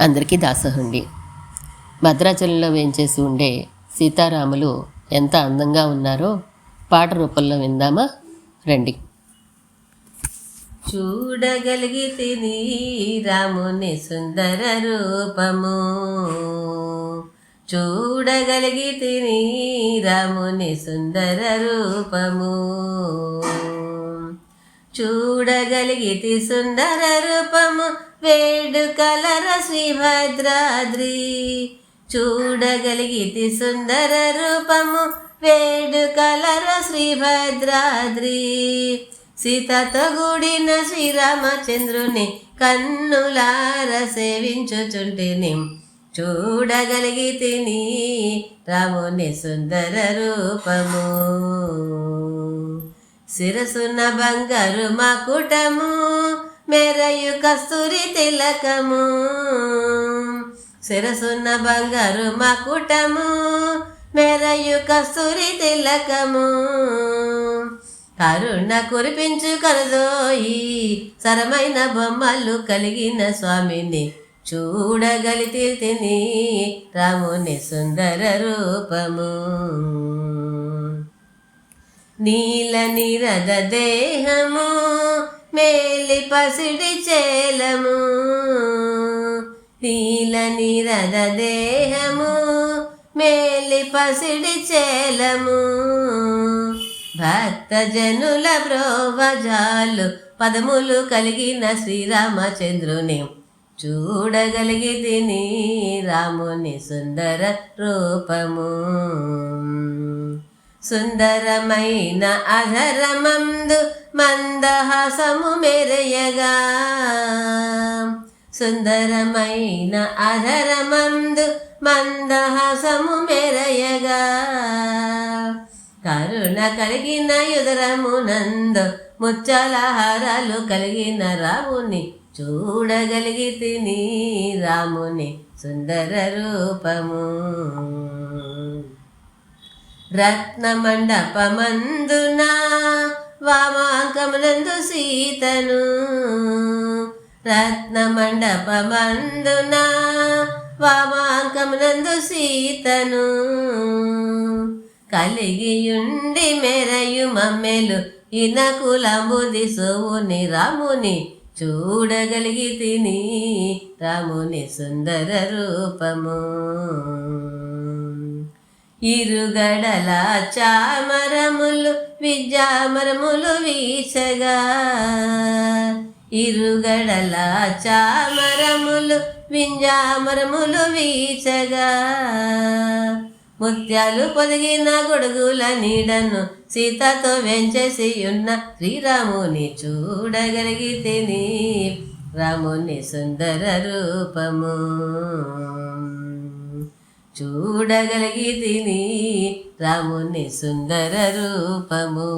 అందరికీ దాసహుండి. భద్రాచలంలో వేయించేసి ఉండే సీతారాములు ఎంత అందంగా ఉన్నారో పాట రూపంలో విందామా? రండి. చూడగలిగితే నీ రాముని సుందర రూపము. చూడగలిగితే నీ రాముని సుందర రూపము. చూడగలిగితే సుందర రూపము. వేడుకలర శ్రీభద్రాద్రి చూడగలిగితి సుందర రూపము వేడుకలర శ్రీభద్రాద్రి. సీతతో గుడిన శ్రీరామచంద్రుని కన్నులార సేవించుచుంటిని చూడగలిగితిని రాముని సుందర రూపము. శిరసున్న బంగారు మకుటము మెరయు కస్తూరి తిలకము శిరసున్న బంగారు మకుటము మెరయు కస్తూరి తిలకము. కరుణ కురిపించు కలదోయి సరమైన బొమ్మలు కలిగిన స్వామిని చూడగలిగితిని రాముని సుందర రూపము. నీల నిరద దేహము మేలి పసిడి చేలము నీల నిరద దేహము మేలి పసిడి చేలము. భక్త జనుల బ్రోవజాలు పదములు కలిగిన శ్రీరామచంద్రుని చూడగలిగితిని రాముని సుందర రూపము. సుందరమైన అధరమందు మందహాసము మెరయగా సుందరమైన అధరమందు మందహాసము మెరయగా కరుణ కలిగిన యుదరమునందు ముచ్చల హారాలు కలిగిన రాముని చూడగలిగితిని రాముని సుందర రూపము. రత్నమండపమందున వామాంకమునందు సీతను రత్నమండపమందున? వామాంకమునందు సీతను కలిగియుండి మెరయు మమ్మెలు ఇనకులంబుది సోవుని రాముని చూడగలిగి తిని రాముని సుందర రూపము. ఇరుగడల చామరములు విద్యామరములు వీచగా ఇరుగడల చామరములు వింజామరములు వీచగా ముత్యాలు పొదిగిన గొడుగుల నీడను సీతతో వెంచేసి ఉన్న శ్రీరాముని చూడగలిగితే రాముని సుందర రూపము. చూడగలిగితిని రాముని సుందర రూపము.